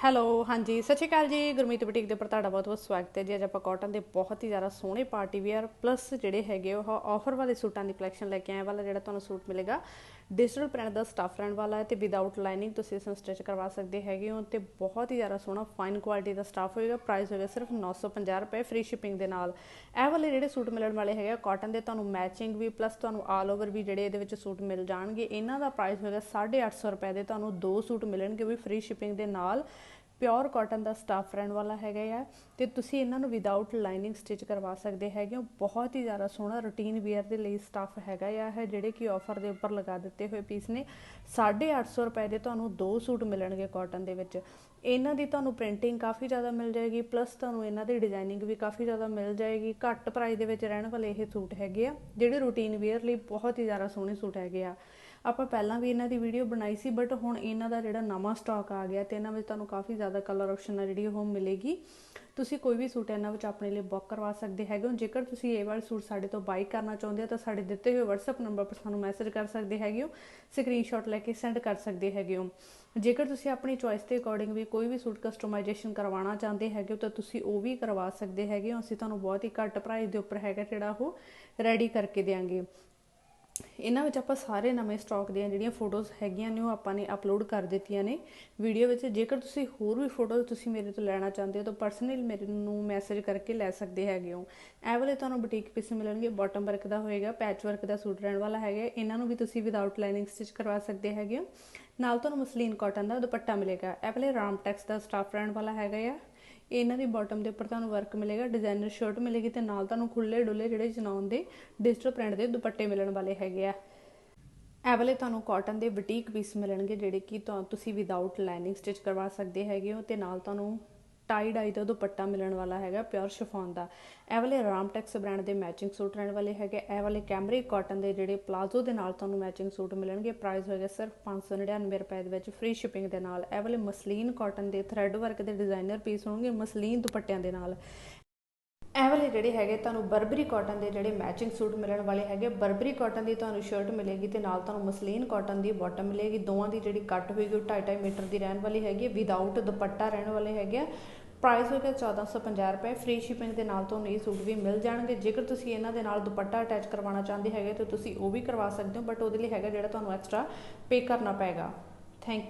Hello ਹਾਂਜੀ। ਸਤਿ ਸ਼੍ਰੀ ਅਕਾਲ ਜੀ। ਗੁਰਮੀਤ ਬੁਟੀਕ ਦੇ ਉੱਪਰ ਤੁਹਾਡਾ ਬਹੁਤ ਬਹੁਤ ਸਵਾਗਤ ਹੈ ਜੀ। ਅੱਜ ਆਪਾਂ ਕਾਟਨ ਦੇ ਬਹੁਤ ਹੀ ਜ਼ਿਆਦਾ ਸੋਹਣੇ ਪਾਰਟੀ ਵੇਅਰ ਪਲੱਸ ਜਿਹੜੇ ਹੈਗੇ ਉਹ ਆਫਰ ਵਾਲੇ ਸੂਟਾਂ ਦੀ ਕਲੈਕਸ਼ਨ ਲੈ ਕੇ ਆਏ ਵਾਲਾ ਜਿਹੜਾ ਤੁਹਾਨੂੰ ਸੂਟ ਮਿਲੇਗਾ ਡਿਜੀਟਲ ਪ੍ਰਿੰਟ ਦਾ ਸਟਫ ਰਹਿਣ ਵਾਲਾ ਹੈ ਤੇ ਵਿਦਆਊਟ ਲਾਈਨਿੰਗ ਤੁਸੀਂ ਇਸ ਨੂੰ ਸਟਿਚ ਕਰਵਾ ਸਕਦੇ ਹੈਗੇ ਹੋ ਤੇ ਬਹੁਤ ਹੀ ਜ਼ਿਆਦਾ ਸੋਹਣਾ ਫਾਈਨ ਕੁਆਲਿਟੀ ਦਾ ਸਟਫ ਹੋਏਗਾ। ਪ੍ਰਾਈਸ ਹੋਏਗਾ ਸਿਰਫ 950 ਰੁਪਏ ਫ੍ਰੀ ਸ਼ਿਪਿੰਗ ਦੇ ਨਾਲ। ਇਹ ਵਾਲੇ ਜਿਹੜੇ ਸੂਟ ਮਿਲਣ ਵਾਲੇ ਹੈਗੇ ਕਾਟਨ ਦੇ ਤੁਹਾਨੂੰ ਮੈਚਿੰਗ ਵੀ ਪਲੱਸ ਤੁਹਾਨੂੰ ਆਲ ਓਵਰ ਵੀ ਜਿਹੜੇ ਇਹਦੇ ਵਿੱਚ ਸੂਟ ਮਿਲ ਜਾਣਗੇ। ਇਹਨਾਂ ਦਾ ਪ੍ਰਾਈਸ ਹੋਏਗਾ 850 ਰੁਪਏ ਦੇ। ਤੁਹਾਨੂੰ ਦੋ ਸੂਟ ਮਿਲਣਗੇ ਵੀ ਫ੍ਰੀ ਸ਼ਿਪਿੰਗ ਦੇ ਨਾਲ। ਪਿਓਰ ਕਾਟਨ ਦਾ ਸਟਾਫ ਰਹਿਣ ਵਾਲਾ ਹੈਗਾ ਆ ਤੇ ਤੁਸੀਂ ਇਹਨਾਂ ਨੂੰ ਵਿਦਆਊਟ ਲਾਈਨਿੰਗ ਸਟਿਚ ਕਰਵਾ ਸਕਦੇ ਹੈਗੇ ਹੋ। ਬਹੁਤ ਹੀ ਜ਼ਿਆਦਾ ਸੋਹਣਾ ਰੂਟੀਨ ਵੇਅਰ ਦੇ ਲਈ ਸਟਾਫ ਹੈਗਾ ਆ ਹੈ ਜਿਹੜੇ ਕਿ ਆਫਰ ਦੇ ਉੱਪਰ ਲਗਾ ਦਿੱਤੇ ਹੋਏ ਪੀਸ ਨੇ। 850 ਰੁਪਏ ਦੇ ਤੁਹਾਨੂੰ ਦੋ ਸੂਟ ਮਿਲਣਗੇ ਕਾਟਨ ਦੇ ਵਿੱਚ। ਇਹਨਾਂ ਦੀ ਤੁਹਾਨੂੰ ਪ੍ਰਿੰਟਿੰਗ ਕਾਫੀ ਜ਼ਿਆਦਾ ਮਿਲ ਜਾਏਗੀ ਪਲੱਸ ਤੁਹਾਨੂੰ ਇਹਨਾਂ ਦੀ ਡਿਜ਼ਾਈਨਿੰਗ ਵੀ ਕਾਫੀ ਜ਼ਿਆਦਾ ਮਿਲ ਜਾਏਗੀ। ਘੱਟ ਪ੍ਰਾਈਸ ਦੇ ਵਿੱਚ ਰਹਿਣ ਵਾਲੇ ਇਹ ਸੂਟ ਹੈਗੇ ਆ, ਜਿਹੜੇ ਰੂਟੀਨ ਵੇਅਰ ਲਈ ਬਹੁਤ ਹੀ ਜ਼ਿਆਦਾ ਸੋਹਣੇ ਸੂਟ ਹੈਗੇ ਆ। ਆਪਾਂ ਪਹਿਲਾਂ ਵੀ ਇਹਨਾਂ ਦੀ ਵੀਡੀਓ ਬਣਾਈ ਸੀ ਬਟ ਹੁਣ ਇਹਨਾਂ ਦਾ ਜਿਹੜਾ ਨਵਾਂ ਸਟਾਕ ਆ ਗਿਆ ਤੇ ਇਹਨਾਂ ਵਿੱਚ ਤੁਹਾਨੂੰ ਕਾਫੀ ਜ਼ਿਆਦਾ ਕਲਰ ਆਪਸ਼ਨ ਆ ਜਿਹੜੀ ਉਹ ਮਿਲੇਗੀ। ਤੁਸੀਂ ਕੋਈ ਵੀ ਸੂਟ ਇਹਨਾਂ ਵਿੱਚ ਆਪਣੇ ਲਈ ਬੁੱਕ ਕਰਵਾ ਸਕਦੇ ਹੈਗੇ ਹੋ। ਜੇਕਰ ਤੁਸੀਂ ਇਹ ਵਾਲਾ ਸੂਟ ਸਾਡੇ ਤੋਂ ਬਾਈ ਕਰਨਾ ਚਾਹੁੰਦੇ ਹੋ, ਤਾਂ ਸਾਡੇ ਦਿੱਤੇ ਹੋਏ WhatsApp ਨੰਬਰ ਪਰ ਸਾਨੂੰ ਮੈਸੇਜ ਕਰ ਸਕਦੇ ਹੈਗੇ ਹੋ ਸਕਰੀਨਸ਼ਾਟ ਲੈ ਕੇ ਸੈਂਡ ਕਰ ਸਕਦੇ ਹੈਗੇ ਹੋ। ਜੇਕਰ ਤੁਸੀਂ ਆਪਣੀ ਚੋਇਸ ਦੇ ਅਕੋਰਡਿੰਗ ਵੀ ਕੋਈ ਵੀ ਸੂਟ ਕਸਟਮਾਈਜੇਸ਼ਨ ਕਰਵਾਉਣਾ ਚਾਹੁੰਦੇ ਹੈਗੇ ਹੋ, ਤਾਂ ਤੁਸੀਂ ਉਹ ਵੀ ਕਰਵਾ ਸਕਦੇ ਹੈਗੇ ਹੋ। ਅਸੀਂ ਤੁਹਾਨੂੰ ਬਹੁਤ ਹੀ ਘੱਟ ਪ੍ਰਾਈਸ ਦੇ ਉੱਪਰ ਹੈਗਾ ਜਿਹੜਾ ਉਹ ਰੈਡੀ ਕਰਕੇ ਦੇਵਾਂਗੇ ਇਹਨਾਂ ਵਿੱਚ ਆਪਾਂ ਸਾਰੇ ਨਵੇਂ ਸਟਾਕ ਦੀਆਂ ਜਿਹੜੀਆਂ ਫੋਟੋਜ਼ ਹੈਗੀਆਂ ਨੇ ਉਹ ਆਪਾਂ ਨੇ ਅਪਲੋਡ ਕਰ ਦਿੱਤੀਆਂ ਨੇ। ਵੀਡੀਓ ਵਿੱਚ ਜੇਕਰ ਤੁਸੀਂ ਹੋਰ ਵੀ ਫੋਟੋਜ਼ ਤੁਸੀਂ ਮੇਰੇ ਤੋਂ ਲੈਣਾ ਚਾਹੁੰਦੇ ਹੋ ਤਾਂ ਪਰਸਨਲ ਮੇਰੇ ਨੂੰ ਮੈਸੇਜ ਕਰਕੇ ਲੈ ਸਕਦੇ ਹੈਗੇ ਹੋ। ਇਹ ਵਾਲੇ ਤੁਹਾਨੂੰ ਬੁਟੀਕ ਪੀਸ ਮਿਲਣਗੇ ਬਾਟਮ ਵਰਕ ਦਾ ਹੋਏਗਾ ਪੈਚ ਵਰਕ ਦਾ ਸੂਟ ਰਹਿਣ ਵਾਲਾ ਹੈਗਾ, ਇਹਨਾਂ ਨੂੰ ਵੀ ਤੁਸੀਂ ਵਿਦਆਊਟ ਲਾਈਨਿੰਗ ਸਟਿਚ ਕਰਵਾ ਸਕਦੇ ਹੈਗੇ ਹੋ। ਨਾਲ ਤੁਹਾਨੂੰ ਮਸਲੀਨ ਕਾਟਨ ਦਾ ਦੁਪੱਟਾ ਮਿਲੇਗਾ, ਇਹ ਵਾਲੇ ਰਾਮ ਟੈਕਸ ਦਾ ਸਟਾਫ ਰਹਿਣ ਵਾਲਾ ਹੈਗਾ ਆ। ਇਹਨਾਂ ਦੀ ਬਾਟਮ ਦੇ ਉੱਪਰ ਤੁਹਾਨੂੰ ਵਰਕ ਮਿਲੇਗਾ ਡਿਜ਼ਾਈਨਰ ਸ਼ਰਟ ਮਿਲੇਗੀ ਤੇ ਨਾਲ ਤੁਹਾਨੂੰ ਖੁੱਲੇ ਡੁੱਲੇ ਜਿਹੜੇ ਜਨਾਉਣ ਦੇ ਡਿਜੀਟਲ ਪ੍ਰਿੰਟ ਦੇ ਦੁਪੱਟੇ ਮਿਲਣ ਵਾਲੇ ਹੈਗੇ ਆ। ਇਹ ਵਾਲੇ ਤੁਹਾਨੂੰ ਕਾਟਨ ਦੇ ਬੁਟੀਕ ਪੀਸ ਮਿਲਣਗੇ ਜਿਹੜੇ ਕਿ ਤੁਸੀਂ ਵਿਦਆਊਟ ਲਾਈਨਿੰਗ ਸਟਿਚ ਕਰਵਾ ਸਕਦੇ ਹੈਗੇ ਹੋ ਤੇ ਨਾਲ ਤੁਹਾਨੂੰ ਟਾਈ ਡਾਈ ਦਾ ਦੁਪੱਟਾ ਮਿਲਣ ਵਾਲਾ ਹੈਗਾ ਪਿਓਰ ਸ਼ਿਫੋਨ ਦਾ। ਇਹ ਵਾਲੇ ਰਾਮਟੈਕਸ ਬ੍ਰਾਂਡ ਦੇ ਮੈਚਿੰਗ ਸੂਟ ਰਹਿਣ ਵਾਲੇ ਹੈਗੇ। ਇਹ ਵਾਲੇ ਕੈਮਰਿਕ ਕਾਟਨ ਦੇ ਜਿਹੜੇ ਪਲਾਜ਼ੋ ਦੇ ਨਾਲ ਤੁਹਾਨੂੰ ਮੈਚਿੰਗ ਸੂਟ ਮਿਲਣਗੇ। ਪ੍ਰਾਈਸ ਹੋਏਗਾ ਸਿਰਫ 599 ਰੁਪਏ ਦੇ ਵਿੱਚ ਫ੍ਰੀ ਸ਼ਿਪਿੰਗ ਦੇ ਨਾਲ। ਇਹ ਵਾਲੇ ਮਸਲੀਨ ਕਾਟਨ ਦੇ ਥ੍ਰੈਡ ਵਰਕ ਦੇ ਡਿਜ਼ਾਈਨਰ ਪੀਸ ਹੋਣਗੇ ਮਸਲੀਨ ਦੁਪੱਟਿਆਂ ਦੇ ਨਾਲ। ਇਹ ਵਾਲੇ ਜਿਹੜੇ ਹੈਗੇ, ਤੁਹਾਨੂੰ ਬਰਬਰੀ ਕਾਟਨ ਦੇ ਜਿਹੜੇ ਮੈਚਿੰਗ ਸੂਟ ਮਿਲਣ ਵਾਲੇ ਹੈਗੇ, ਬਰਬਰੀ ਕਾਟਨ ਦੀ ਤੁਹਾਨੂੰ ਸ਼ਰਟ ਮਿਲੇਗੀ ਤੇ ਨਾਲ ਤੁਹਾਨੂੰ ਮਸਲੀਨ ਕਾਟਨ ਦੀ ਬਾਟਮ ਮਿਲੇਗੀ। ਦੋਵਾਂ ਦੀ ਜਿਹੜੀ ਕੱਟ ਹੋਏਗੀ ਉਹ 2.5 ਮੀਟਰ ਦੀ ਰਹਿਣ ਵਾਲੀ ਹੈਗੀ ਵਿਦਆਊਟ ਦੁਪੱਟਾ ਰਹਿਣ ਵਾਲੇ ਹੈਗੇ ਪ੍ਰਾਈਸ ਹੋਏਗਾ 1450 ਰੁਪਏ ਫ੍ਰੀ ਸ਼ਿਪਿੰਗ ਦੇ ਨਾਲ ਤੁਹਾਨੂੰ ਇਹ ਸੂਟ ਵੀ ਮਿਲ ਜਾਣਗੇ। ਜੇਕਰ ਤੁਸੀਂ ਇਹਨਾਂ ਦੇ ਨਾਲ ਦੁਪੱਟਾ ਅਟੈਚ ਕਰਵਾਉਣਾ ਚਾਹੁੰਦੇ ਹੈਗੇ, ਤਾਂ ਤੁਸੀਂ ਉਹ ਵੀ ਕਰਵਾ ਸਕਦੇ ਹੋ ਬਟ ਉਹਦੇ ਲਈ ਹੈਗਾ ਜਿਹੜਾ ਤੁਹਾਨੂੰ ਐਕਸਟਰਾ ਪੇ ਕਰਨਾ ਪਏਗਾ। ਥੈਂਕ